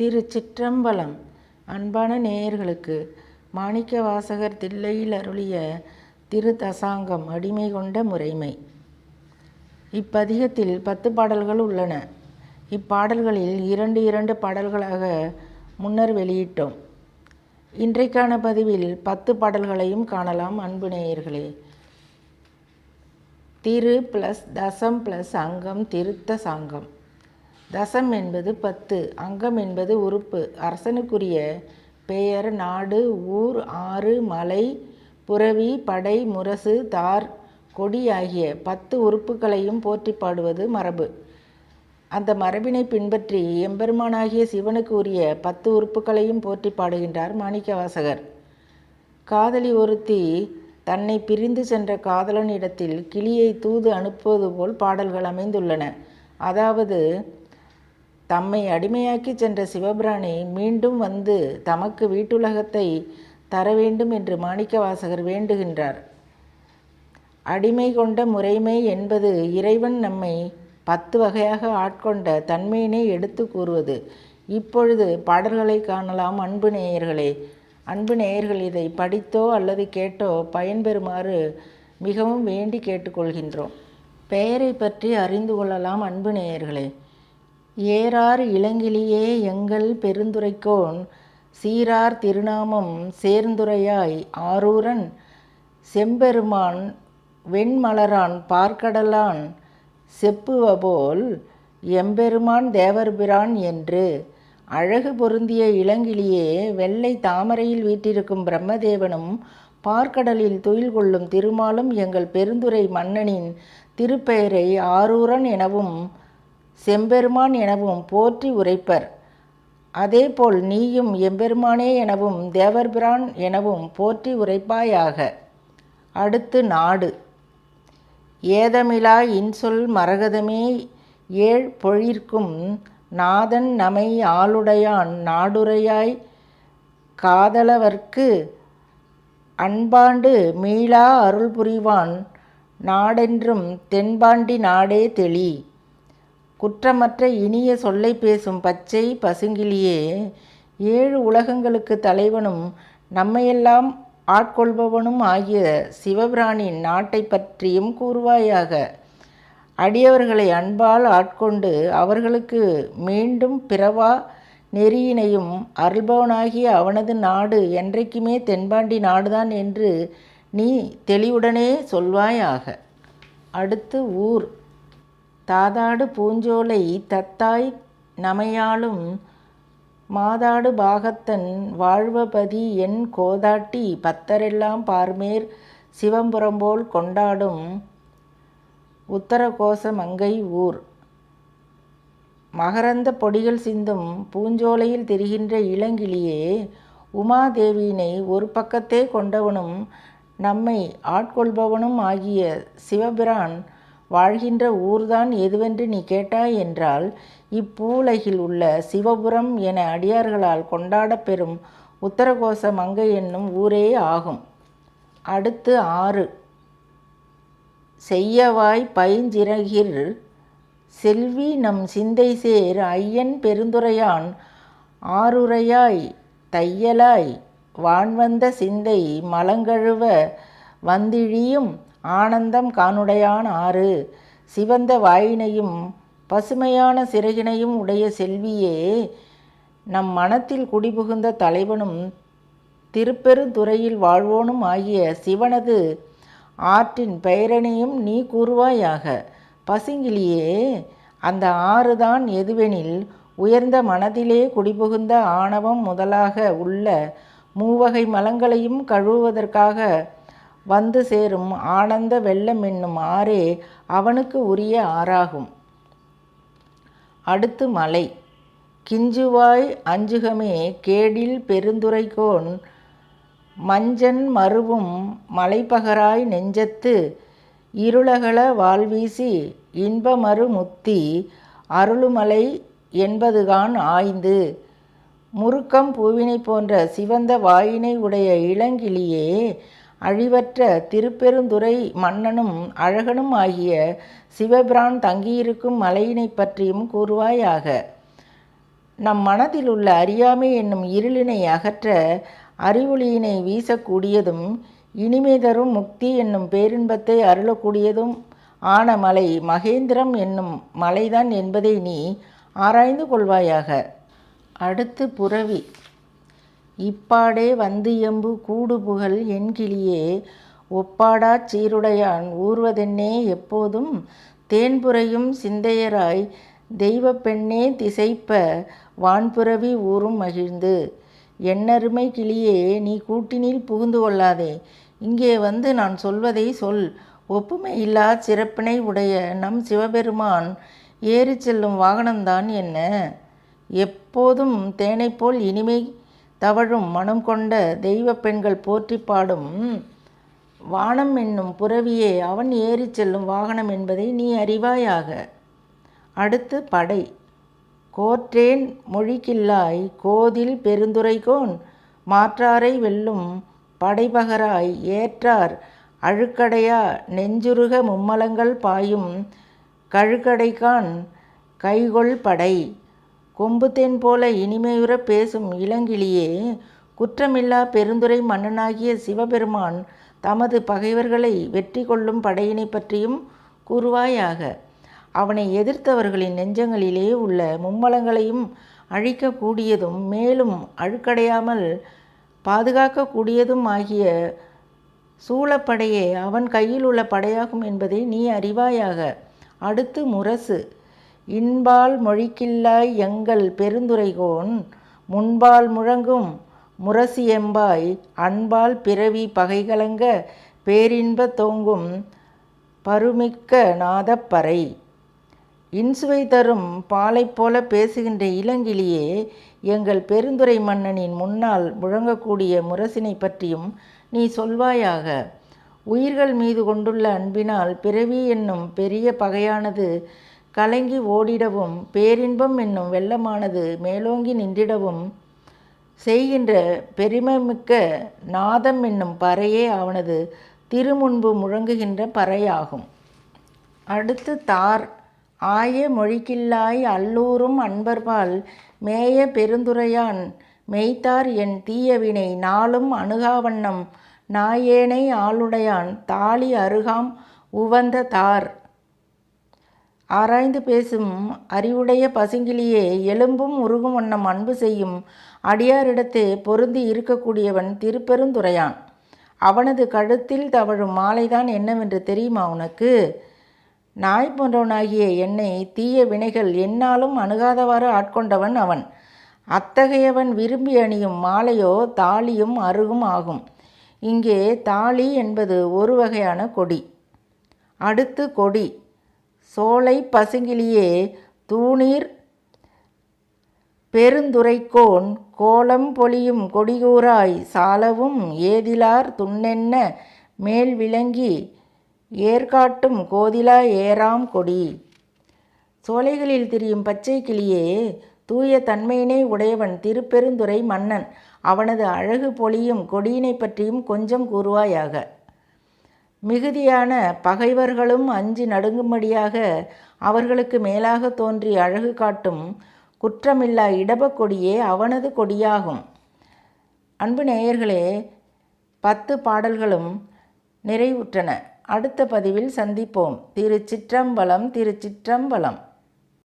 திருச்சிற்றம்பலம். அன்பான நேயர்களுக்கு மாணிக்கவாசகர் தில்லையில் அருளிய திரு தசாங்கம் அடிமை கொண்ட முறைமை. இப்பதிகத்தில் பத்து பாடல்கள் உள்ளன. இப்பாடல்களில் இரண்டு இரண்டு பாடல்களாக முன்னர் வெளியிட்டோம். இன்றைக்கான பதிவில் பத்து பாடல்களையும் காணலாம் அன்பு நேயர்களே. திரு ப்ளஸ் தசம் ப்ளஸ் அங்கம் திருத்த சாங்கம். தசம் என்பது பத்து அங்கம் என்பது உறுப்பு. அரசனுக்குரிய பெயர் நாடு ஊர் ஆறு மலை புரவி படை முரசு தார் கொடி ஆகிய பத்து உறுப்புகளையும் போற்றி பாடுவது மரபு. அந்த மரபினை பின்பற்றி எம்பெருமானாகிய சிவனுக்கு உரிய பத்து உறுப்புகளையும் போற்றி பாடுகின்றார் மாணிக்கவாசகர். காதலி ஒருத்தி தன்னை பிரிந்து சென்ற காதலனிடத்தில் கிளியை தூது அனுப்புவது போல் பாடல்கள் அமைந்துள்ளன. அதாவது தம்மை அடிமையாக்கி சென்ற சிவபிராணி மீண்டும் வந்து தமக்கு வீட்டுலகத்தை தர வேண்டும் என்று மாணிக்கவாசகர் வேண்டுகின்றார். அடிமை கொண்ட முறைமை என்பது இறைவன் நம்மை பத்து வகையாக ஆட்கொண்ட தன்மையினை எடுத்து கூறுவது. இப்பொழுது பாடல்களை காணலாம். அன்பு நேயர்களே அன்பு நேயர்கள் இதை படித்தோ அல்லது கேட்டோ பயன்பெறுமாறு மிகவும் வேண்டி கேட்டுக்கொள்கின்றோம். பெயரை பற்றி அறிந்து கொள்ளலாம் அன்பு நேயர்களே. ஏறார் இளங்கிலியே எங்கள் பெருந்துரைக்கோன். சீரார் திருநாமம் சேர்ந்துரையாய் ஆரூரன். செம்பெருமான் வெண்மலரான் பார்க்கடலான். செப்புவபோல் எம்பெருமான் தேவர்பிரான் என்று. அழகு பொருந்திய இளங்கிலியே வெள்ளை தாமரையில் வீற்றிருக்கும் பிரம்மதேவனும் பார்க்கடலில் துயில் கொள்ளும் திருமாலும் எங்கள் பெருந்துரை மன்னனின் திருப்பெயரை ஆரூரன் எனவும் செம்பெருமான் எனவும் போற்றி உரைப்பர். அதேபோல் நீயும் எம்பெருமானே எனவும் தேவர்பிரான் எனவும் போற்றி உரைப்பாயாக. அடுத்து நாடு. ஏதமிலா இன்சொல் மரகதமே ஏழ் பொழிற்கும் நாதன் நமை ஆளுடையான் நாடுரையாய் காதலவர்க்கு அன்பாண்டு மீளா அருள் புரிவான் நாடென்றும் தென்பாண்டி நாடே தெளி. குற்றமற்ற இனிய சொல்லை பேசும் பச்சை பசுங்கிலியே ஏழு உலகங்களுக்கு தலைவனும் நம்மையெல்லாம் ஆட்கொள்பவனும் ஆகிய சிவபிரானின் நாட்டை பற்றியும் கூறுவாயாக. அடியவர்களை அன்பால் ஆட்கொண்டு அவர்களுக்கு மீண்டும் பிறவா நெறியினையும் அருள்பவனாகிய அவனது நாடு என்றைக்குமே தென்பாண்டி நாடுதான் என்று நீ தெளிவுடனே சொல்வாயாக. அடுத்து ஊர். தாதாடு பூஞ்சோலை தத்தாய் நமையாளும் மாதாடு பாகத்தன் வாழ்வபதி என் கோதாட்டி பத்தரெல்லாம் பார்மேர் சிவம்புறம்போல் கொண்டாடும் உத்தரகோச மங்கை ஊர். மகரந்த பொடிகள் சிந்தும் பூஞ்சோலையில் தெரிகின்ற இளங்கிளியே உமாதேவியினை ஒரு பக்கத்தே கொண்டவனும் நம்மை ஆட்கொள்பவனும் ஆகிய சிவபிரான் வாழ்கின்ற ஊர்தான் எதுவென்று நீ கேட்டாய் என்றால் இப்பூலகில் உள்ள சிவபுரம் என அடியார்களால் கொண்டாடப்பெறும் உத்தரகோச மங்கை என்னும் ஊரே ஆகும். அடுத்து ஆறு. செய்யவாய் பைஞ்சிறகிர் செல்வி நம் சிந்தை சேர் ஐயன் பெருந்துரையான் ஆறுரையாய் தையலாய் வான்வந்த சிந்தை மலங்கழுவ வந்திழியும் ஆனந்தம் காணுடையான் ஆறு. சிவந்த வாயினையும் பசுமையான சிறகினையும் உடைய செல்வியே நம் மனத்தில் குடிபுகுந்த தலைவனும் திருப்பெருந்துறையில் வாழ்வோனும் ஆகிய சிவனது ஆற்றின் பெயரனையும் நீ கூறுவாயாக. பசுங்கிலியே அந்த ஆறுதான் எதுவெனில் உயர்ந்த மனதிலே குடிபுகுந்த ஆணவம் முதலாக உள்ள மூவகை மலங்களையும் கழுவுவதற்காக வந்து சேரும் ஆனந்த வெள்ளம் என்னும் ஆறே அவனுக்கு உரிய ஆறாகும். அடுத்து மலை. கிஞ்சுவாய் அஞ்சுகமே கேடில் பெருந்துரைக்கோன் மஞ்சன் மருவும் மலைப்பகராய் நெஞ்சத்து இருளகல வாழ்வீசி இன்பமறு முத்தி அருளுமலை என்பதுகான் ஆய்ந்து. முறுக்கம் பூவினை போன்ற சிவந்த வாயினை உடைய இளங்கிளியே அழிவற்ற திருப்பெருந்துறை மன்னனும் அழகனும் ஆகிய சிவபிரான் தங்கியிருக்கும் மலையினை பற்றியும் கூறுவாயாக. நம் மனதில் உள்ள அறியாமை என்னும் இருளினை அகற்ற அறிவொளியினை வீசக்கூடியதும் இனிமை தரும் முக்தி என்னும் பேரின்பத்தை அருளக்கூடியதும் ஆன மலை மகேந்திரம் என்னும் மலைதான் என்பதை நீ ஆராய்ந்து கொள்வாயாக. அடுத்து புறவி இப்பாடே வந்து எம்பு கூடு புகழ் என் கிளியே ஒப்பாடாச் சீருடையான் ஊர்வதென்னே எப்போதும்? தேன்புறையும் சிந்தையராய் தெய்வப் பெண்ணே திசைப்ப வான்புறவி ஊரும் மகிழ்ந்து. என்னருமை கிளியே நீ கூட்டினில் புகுந்து கொள்ளாதே. இங்கே வந்து நான் சொல்வதை சொல். ஒப்புமை இல்லா சிறப்பினை உடைய நம் சிவபெருமான் ஏறிச் செல்லும் வாகனம்தான் என்ன? எப்போதும் தேனைப் போல் இனிமை தவழும் மனம் கொண்ட தெய்வப் பெண்கள் போற்றி பாடும் வானம் என்னும் புறவியே அவன் ஏறிச் செல்லும் வாகனம் என்பதை நீ அறிவாயாக. அடுத்து படை. கோற்றேன் மொழிக்கில்லாய் கோதில் பெருந்துரைகோன் மாற்றாரை வெல்லும் படைபகராய் ஏற்றார் அழுக்கடையா நெஞ்சுருக மும்மலங்கள் பாயும் கழுக்கடைக்கான் கைகொள் படை. கொம்புத்தேன் போல இனிமையுறப் பேசும் இளங்கிளியே குற்றமில்லா பெருந்துரை மன்னனாகிய சிவபெருமான் தமது பகைவர்களை வெற்றி கொள்ளும் படையினை பற்றியும் கூறுவாயாக. அவனை எதிர்த்தவர்களின் நெஞ்சங்களிலே உள்ள மும்மலங்களையும் அழிக்கக்கூடியதும் மேலும் அழுக்கடையாமல் பாதுகாக்கக்கூடியதும் ஆகிய சூழப்படையே அவன் கையில் உள்ள படையாகும் என்பதை நீ அறிவாயாக. அடுத்து முரசு. இன்பால் மொழிக்கில்லாய் எங்கள் பெருந்துரைகோன் முன்பால் முழங்கும் முரசு எம்பாய் அன்பால் பிறவி பகைகலங்க பேரின்ப தோங்கும் பருமிக்க நாதப்பறை. இன்சுவை தரும் பாலைப் போல பேசுகின்ற இளங்கிளியே எங்கள் பெருந்துரை மன்னனின் முன்னால் முழங்கக்கூடிய முரசினை பற்றியும் நீ சொல்வாயாக. உயிர்கள் மீது கொண்டுள்ள அன்பினால் பிறவி என்னும் பெரிய பகையானது கலங்கி ஓடிடவும் பேரின்பம் என்னும் வெள்ளமானது மேலோங்கி நின்றிடவும் செய்கின்ற பெருமைமிக்க நாதம் என்னும் பறையே அவனது திருமுன்பு முழங்குகின்ற பறையாகும். அடுத்து தார். ஆய மொழிக்கில்லாய் அல்லூரும் அன்பர்பால் மேய பெருந்துரையான் மெய்த்தார் என் தீயவினை நாளும் அணுகாவண்ணம் நாயேனை ஆளுடையான் தாலி அருகாம் உவந்த தார். ஆராய்ந்து பேசும் அறிவுடைய பசுங்கிலியே எலும்பும் உருகும் வண்ணம் அன்பு செய்யும் அடியாரிடத்தே பொருந்தி இருக்கக்கூடியவன் திருப்பெருந்துரையான். அவனது கழுத்தில் தவழும் மாலைதான் என்னவென்று தெரியுமா உனக்கு? நாய் போன்றவனாகிய என்னை தீய வினைகள் என்னாலும் அணுகாதவாறு ஆட்கொண்டவன் அவன். அத்தகையவன் விரும்பி அணியும் மாலையோ தாலியும் அருகும் ஆகும். இங்கே தாலி என்பது ஒரு வகையான கொடி. அடுத்து கொடி. சோலை பசுங்கிளியே தூணீர் பெருந்துரைக்கோன் கோலம் பொலியும் கொடிகூராய் சாலவும் ஏதிலார் துண்ணென்ன மேல் விளங்கி ஏற்காட்டும் கோதிலா ஏறாம் கொடி. சோலைகளில் திரியும் பச்சை கிளியே தூய தன்மையினை உடையவன் திருப்பெருந்துரை மன்னன். அவனது அழகு பொலியும் கொடியினை பற்றியும் கொஞ்சம் கூறுவாயாக. மிகுதியான பகைவர்களும் அஞ்சி நடுங்கும்படியாக அவர்களுக்கு மேலாக தோன்றி அழகு காட்டும் குற்றமில்லா இடபக் கொடியே அவனது கொடியாகும். அன்பு நேயர்களே பத்து பாடல்களும் நிறைவுற்றன. அடுத்த பதிவில் சந்திப்போம். திருச்சிற்றம்பலம் திருச்சிற்றம்பலம்.